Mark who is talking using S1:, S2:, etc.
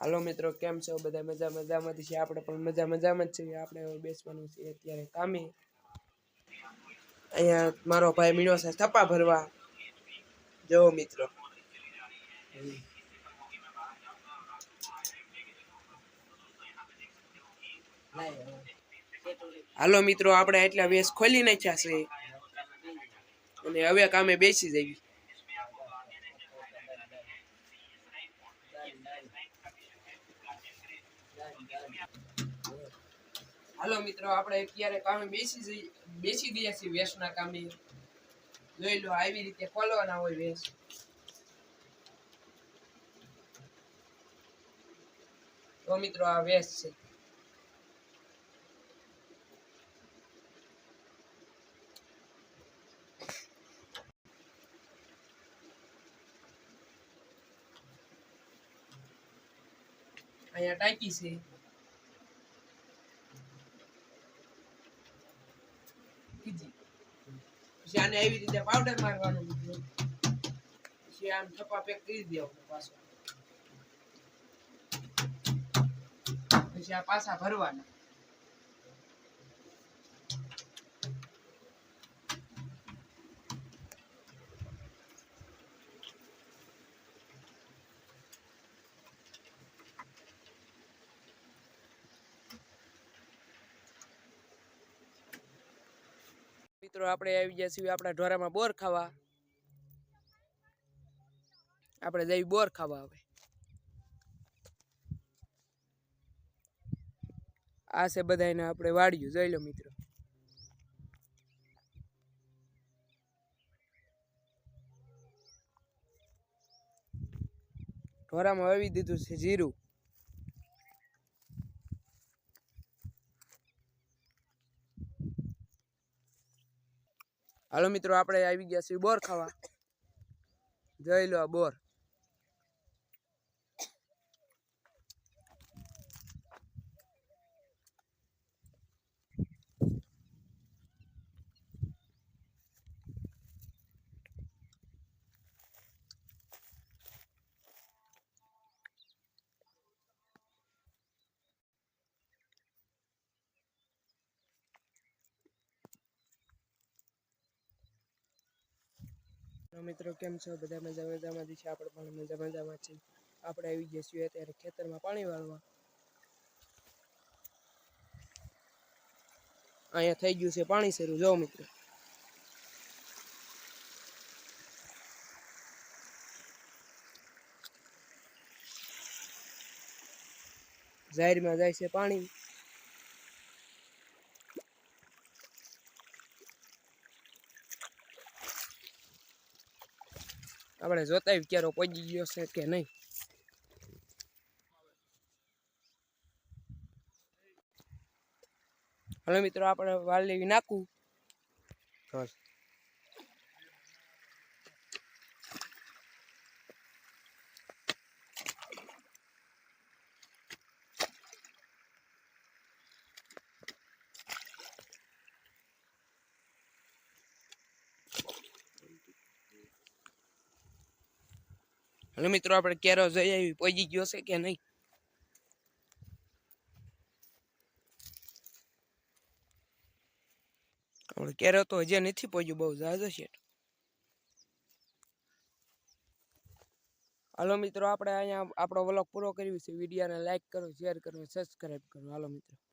S1: હાલો મિત્રો, કેમ છો? બધા મજા મજામાં છે આપણે પણ મજા, મજામાં જ છીએ. આપણે બેસવાનું છે અત્યારે કામે. અહીંયા મારો ભાઈ મીણો છે, થપ્પા ભરવા. જો મિત્રો. હાલો મિત્રો, આપણે એટલા વેસ ખોલી નાખ્યા છે. અને હવે કામે બેસી જઈએ. હાલો મિત્રો, આપણે અત્યારે કામે બેસી બેસી ગયા છીએ વેસના કામે. જોઈ લો, આવી રીતે ખોલવાના હોય વેસ. તો મિત્રો, આ વેસ છે. અહીંયા ટાંકી છે. કીધી. પછી આને એવી રીતે પાવડર મારવાનો મિત્રો પછી આમ થપ્પા પેક કરી દેવો પાછો. પછી આ પાછા ભરવાના. મિત્રો, આપણે આવી ગયા છીએ આપણા ઢોરામાં બોર ખાવા. આપણે જઈ બોર ખાવા આવે આ છે બધાને આપણે વાળ્યું જોઈ લો મિત્રો. ઢોરામાં વાવી દીધું છે જીરું. હાલો મિત્રો આપણે આવી ગયા છીએ બોર ખાવા. જોઈ લો આ બોર. તો મિત્રો, કેમ છો? બધા મજા મજામાંથી છે? આપણે પણ મજા મજામાં છીએ. આપણે આવી ગયા છીએ અત્યારે ખેતરમાં પાણી વાળવા. અહીંયા થઈ ગયું છે પાણી શરૂ. જો મિત્રો. જાહેરમાં જાય છે પાણી. આપણે જોતા ક્યારો પહોંચી ગયો છે કે નહીં. હવે મિત્રો, આપણે વાલ લેવી નાખું. બસ. હવે મિત્રો આપણે કેરો જઈ આવી પહોંચી ગયો છે કે નહીં આપણે કેરો તો હજી નથી પહોંચ્યું બહુ ઝાઝો છે હાલો મિત્રો આપણે અહીંયા આપણો વ્લોગ પૂરો કર્યું છે વિડીયોને લાઈક કરો શેર કરો સબસ્ક્રાઈબ કરો હાલો મિત્રો